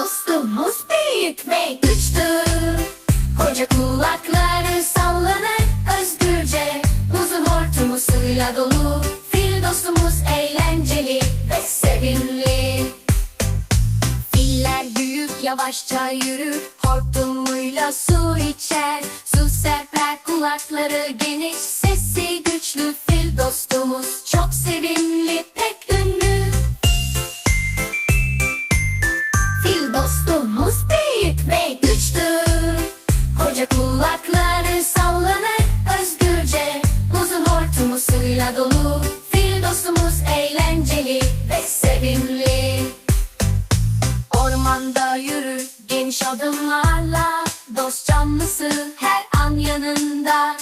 dostumuz büyük ve güçlü Koca kulakları sallanır özgürce. Uzun hortumu dolu Fil dostumuz eğlenceli ve sevimli. Filler büyük yavaşça yürür Hortumuyla su içer. Su serper kulakları geniş Sesi güçlü fil dostumuz Çok sevimli suyla dolu Fil dostumuz eğlenceli ve sevimli. Ormanda yürür geniş adımlarla Dost canlısı her an yanında